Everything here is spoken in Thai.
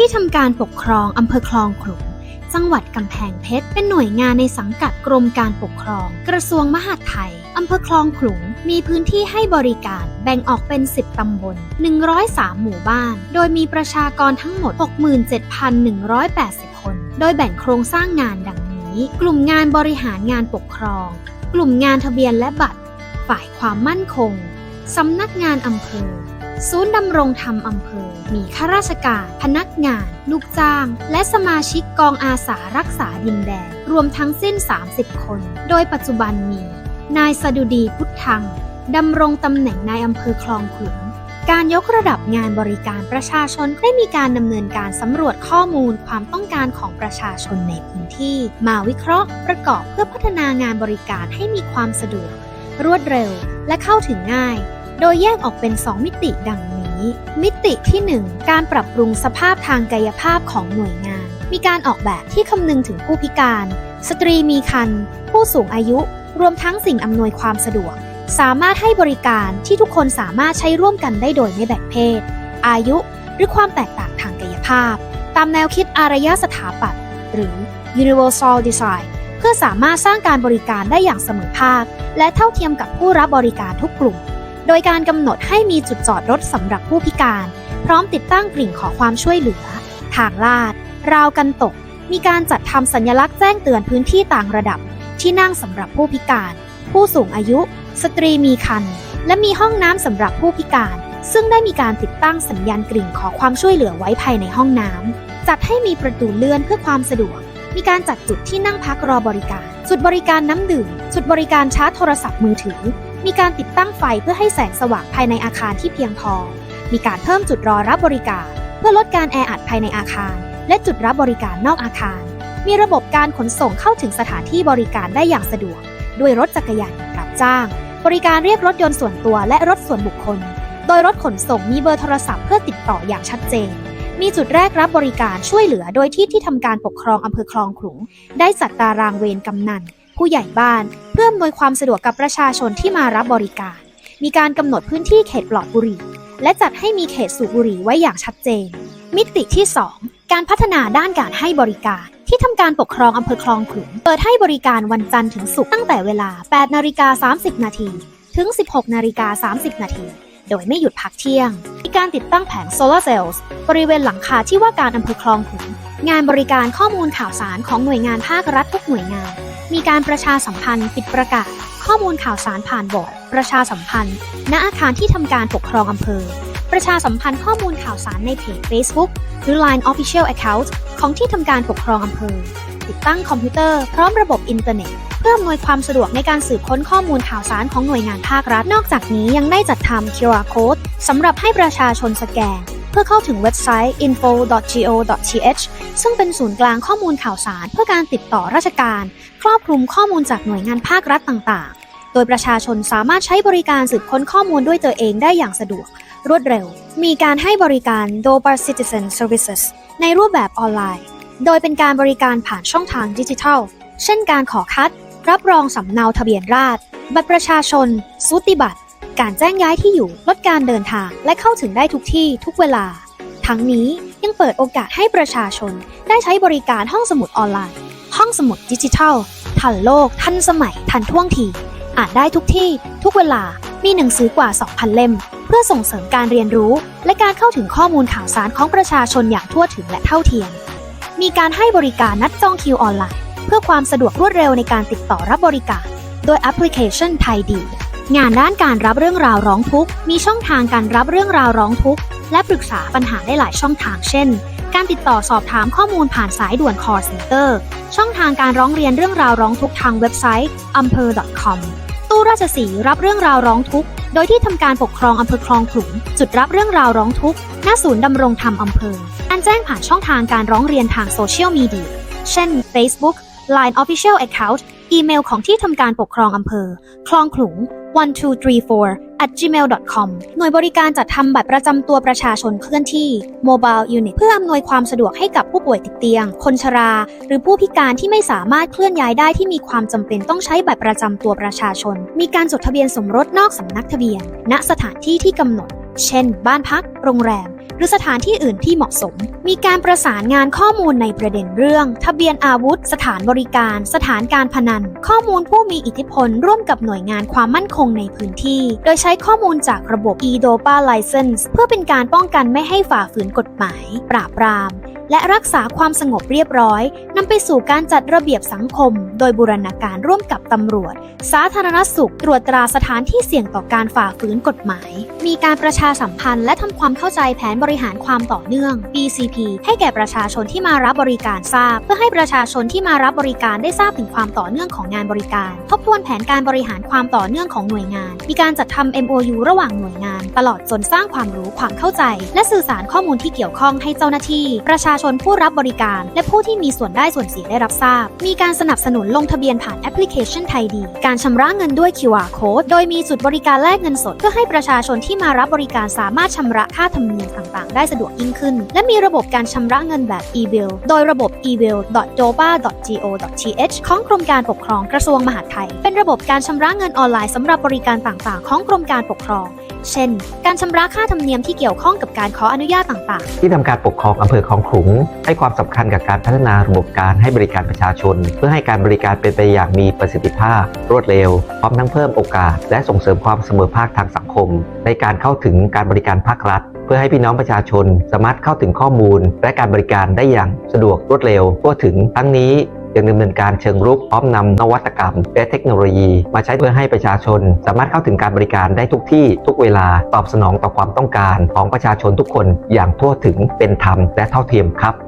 ที่ทำการปกครองอำเภอคลองขลุงจังหวัดกำแพงเพชร เป็นหน่วยงานในสังกัดกรมการปกครอง กระทรวงมหาดไทยอำเภอคลองขลุง มีพื้นที่ให้บริการ แบ่งออกเป็น 10 ตำบล 103 หมู่บ้าน โดยมีประชากรทั้งหมด 67,180 คน โดยแบ่งโครงสร้างงานดังนี้ กลุ่มงานบริหารงานปกครอง กลุ่มงานทะเบียนและบัตร ฝ่ายความมั่นคง สำนักงานอำเภอ ศูนย์ดำรงธรรมอำเภอ มีข้าราชการ พนักงาน ลูกจ้าง และสมาชิกกองอาสารักษาดินแดน รวมทั้งสิ้น 30 คน โดยปัจจุบันมี นายสดุดีพุทธังดำรงตำแหน่งนายอำเภอคลองขลุงการยกระดับงานบริการประชาชนได้มีการดำเนินการสำรวจข้อมูลความต้องการของประชาชนในพื้นที่ มาวิเคราะห์ ประกอบเพื่อพัฒนางานบริการให้มีความสะดวก รวดเร็ว และเข้าถึงง่าย โดยแยกออกเป็น 2 มิติดังนี้ มิติที่ 1 การปรับปรุงสภาพทางกายภาพของหน่วยงาน มีการออกแบบที่คำนึงถึงผู้พิการ สตรีมีครรภ์ผู้สูงอายุ รวมทั้งสิ่งอำนวยความสะดวก สามารถให้บริการที่ทุกคนสามารถใช้ร่วมกันได้โดยไม่แบ่งเพศ อายุ หรือความแตกต่างทางกายภาพ ตามแนวคิดอารยสถาปัตย์หรือ Universal Design เพื่อสามารถสร้างการบริการได้อย่างเสมอภาค และเท่าเทียมกับผู้รับบริการทุกกลุ่ม โดยการกำหนดให้มีจุดจอดรถสำหรับผู้พิการ พร้อมติดตั้งกริ่งขอความช่วยเหลือ ทางลาด ราวกันตก มีการจัดทำสัญลักษณ์แจ้งเตือนพื้นที่ต่างระดับ ที่นั่งสำหรับผู้พิการ ผู้สูงอายุ สตรีมีครรภ์และมีห้องน้ำสำหรับผู้พิการ ซึ่งได้มีการติดตั้งสัญญาณกริ่งขอความช่วยเหลือไว้ภายในห้องน้ำจัดให้มีประตูเลื่อนเพื่อความสะดวก มีการจัดจุดที่นั่งพักรอบริการ จุดบริการน้ำดื่ม จุดบริการชาร์จโทรศัพท์มือถือ มีการติดตั้งไฟเพื่อให้แสงสว่างภายในอาคารที่เพียงพอ มีการเพิ่มจุดรอรับบริการ เพื่อลดการแออัดภายในอาคาร และจุดรับบริการนอกอาคาร มีระบบการขนส่งเข้าถึงสถานที่บริการได้อย่างสะดวก ด้วยรถจักรยานยนต์รับจ้าง บริการเรียกรถยนต์ส่วนตัวและรถส่วนบุคคล โดยรถขนส่งมีเบอร์โทรศัพท์เพื่อติดต่ออย่างชัดเจน มีจุดแรกรับบริการช่วยเหลือ โดยที่ที่ทำการปกครองอำเภอคลองขลุง ได้จัดตารางเวรกำนัน ผู้ใหญ่บ้าน เพื่ออำนวยความสะดวกกับประชาชนที่มารับบริการ มีการกำหนดพื้นที่เขตปลอดบุหรี่ และจัดให้มีเขตสูบบุหรี่ไว้อย่างชัดเจน มิติที่ 2 การพัฒนาด้านการให้บริการ ที่ทำการปกครองอำเภอคลองขลุงเปิดให้บริการวันจันทร์ถึงศุกร์ตั้งแต่เวลา 8 นาฬิกา 30 นาทีถึง 16 นาฬิกา 30 นาทีโดยไม่หยุดพักเที่ยง มีการติดตั้งแผงโซลาร์เซลล์ บริเวณหลังคาที่ว่าการอำเภอคลองขลุง งานบริการข้อมูลข่าวสารของหน่วยงานภาครัฐทุกหน่วยงาน มีการประชาสัมพันธ์ปิดประกาศ ข้อมูลข่าวสารผ่านบอร์ดประชาสัมพันธ์ ณอาคารที่ทำการปกครองอำเภอ ประชาสัมพันธ์ข้อมูลข่าวสารในเพจ Facebook หรือ Line Official Account ของที่ทำการปกครองอำเภอ ติดตั้งคอมพิวเตอร์พร้อมระบบอินเทอร์เน็ตเพื่ออำนวยความสะดวกในการสืบค้นข้อมูลข่าวสารของหน่วยงานภาครัฐ นอกจากนี้ยังได้จัดทำ QR Code สำหรับให้ประชาชนสแกน เพื่อเข้าถึงเว็บไซต์ info.go.th ซึ่งเป็นศูนย์กลางข้อมูลข่าวสารเพื่อการติดต่อราชการ ครอบคลุมข้อมูลจากหน่วยงานภาครัฐต่างๆ โดยประชาชนสามารถใช้บริการสืบค้นข้อมูลด้วยตัวเองได้อย่างสะดวก รวดเร็ว มีการให้บริการ Dobar Citizen Services ในรูปแบบออนไลน์ โดยเป็นการบริการผ่านช่องทางดิจิทัล เช่นการขอคัด รับรองสำเนาทะเบียนราษฎรบัตรประชาชนสูติบัตร การแจ้งย้ายที่อยู่ลดการเดินทางและเข้าถึงได้ทุกที่ทุกเวลา ทั้งนี้ยังเปิดโอกาสให้ประชาชนได้ใช้บริการห้องสมุดออนไลน์ ห้องสมุดดิจิทัล ทันโลก ทันสมัย ทันท่วงทีอ่านได้ทุกที่ทุกเวลามีหนังสือกว่า 2,000 เล่ม เพื่อส่งเสริมการเรียนรู้ และการเข้าถึงข้อมูลข่าวสารของประชาชนอย่างทั่วถึงและเท่าเทียม มีการให้บริการนัดจองคิวออนไลน์ เพื่อความสะดวกรวดเร็วในการติดต่อรับบริการ โดยแอปพลิเคชันไทยดี งานด้านการรับเรื่องราวร้องทุกข์มีช่องทางการรับเรื่องราวร้องทุกข์และปรึกษาปัญหาได้หลายช่องทางเช่น การติดต่อสอบถามข้อมูลผ่านสายด่วน call center ช่องทางการร้องเรียนเรื่องราวร้องทุกข์ทางเว็บไซต์อำเภอ .com ตู้ราชสีรับเรื่องราวร้องทุกข์โดยที่ทำการปกครองอำเภอคลองขลุงจุดรับเรื่องราวร้องทุกข์หน้าศูนย์ดำรงธรรมอำเภอการแจ้งผ่านช่องทางการร้องเรียนทางโซเชียลมีเดียเช่น Facebook Line Official Account อีเมลของที่ทำการปกครองอำเภอ คลองขลุง1234 at gmail.com หน่วยบริการจัดทำบัตรประจำตัวประชาชนเคลื่อนที่ Mobile Unit เพื่ออำนวยความสะดวกให้กับผู้ป่วยติดเตียง คนชรา หรือผู้พิการที่ไม่สามารถเคลื่อนย้ายได้ที่มีความจำเป็นต้องใช้บัตรประจำตัวประชาชน มีการจดทะเบียนสมรสนอกสำนักทะเบียน ณสถานที่ที่กำหนด เช่น บ้านพัก โรงแรม หรือสถานที่อื่นที่เหมาะสม มีการประสานงานข้อมูลในประเด็นเรื่อง ทะเบียนอาวุธ สถานบริการ สถานการพนัน ข้อมูลผู้มีอิทธิพล ร่วมกับหน่วยงานความมั่นคงในพื้นที่ โดยใช้ข้อมูลจากระบบ e-DOPA license เพื่อเป็นการป้องกันไม่ให้ฝ่าฝืนกฎหมาย ปราบปราม และรักษาความสงบเรียบร้อยนำไปสู่การจัดระเบียบสังคม โดยบูรณาการร่วมกับตำรวจ สาธารณสุขตรวจตราสถานที่เสี่ยงต่อการฝ่าฝืนกฎหมาย มีการประชาสัมพันธ์และทำความเข้าใจแผนบริหารความต่อเนื่อง BCP ให้แก่ประชาชนที่มารับบริการทราบ เพื่อให้ประชาชนที่มารับบริการได้ทราบถึงความต่อเนื่องของงานบริการ ทบทวนแผนการบริหารความต่อเนื่องของหน่วยงาน มีการจัดทำ MOU ระหว่างหน่วยงาน ตลอดจนสร้างความรู้ความเข้าใจ และสื่อสารข้อมูลที่เกี่ยวข้องให้เจ้าหน้าที่ประชาชนผู้รับบริการ และผู้ที่มีส่วนได้ส่วนเสียได้รับทราบ มีการสนับสนุนลงทะเบียนผ่านแอปพลิเคชันไทยดี การชำระเงินด้วย QR code โดยมีจุดบริการแลกเงินสด เพื่อให้ประชาชนที่มารับบริการสามารถชำระค่าธรรมเนียมต่างๆ ได้สะดวกยิ่งขึ้น และมีระบบการชำระเงินแบบ e-bill โดยระบบ e-bill.doba.go.th ของกรมการปกครองกระทรวงมหาดไทย เป็นระบบการชำระเงินออนไลน์สำหรับบริการต่างๆ ของกรมการปกครองเช่น การชำระค่าธรรมเนียมที่เกี่ยวข้องกับการขออนุญาตต่างๆ ที่ทำการปกครองอำเภอคลองขลุง ให้ความสำคัญกับการพัฒนาระบบการให้บริการประชาชน เพื่อให้การบริการเป็นไปอย่างมีประสิทธิภาพ รวดเร็ว พร้อมทั้งเพิ่มโอกาส และส่งเสริมความเสมอภาคทางสังคม ในการเข้าถึงการบริการภาครัฐเพื่อให้พี่น้องประชาชนสามารถเข้าถึงข้อมูล และการบริการได้อย่างสะดวกรวดเร็วทั่วถึง ทั้งนี้ ยังดำเนินการเชิงรุกพร้อมนำนวัตกรรม และเทคโนโลยี มาใช้เพื่อให้ประชาชน สามารถเข้าถึงการบริการได้ทุกที่ทุกเวลาตอบสนองต่อความต้องการ ของประชาชนทุกคนอย่างทั่วถึงเป็นธรรมและเท่าเทียมครับ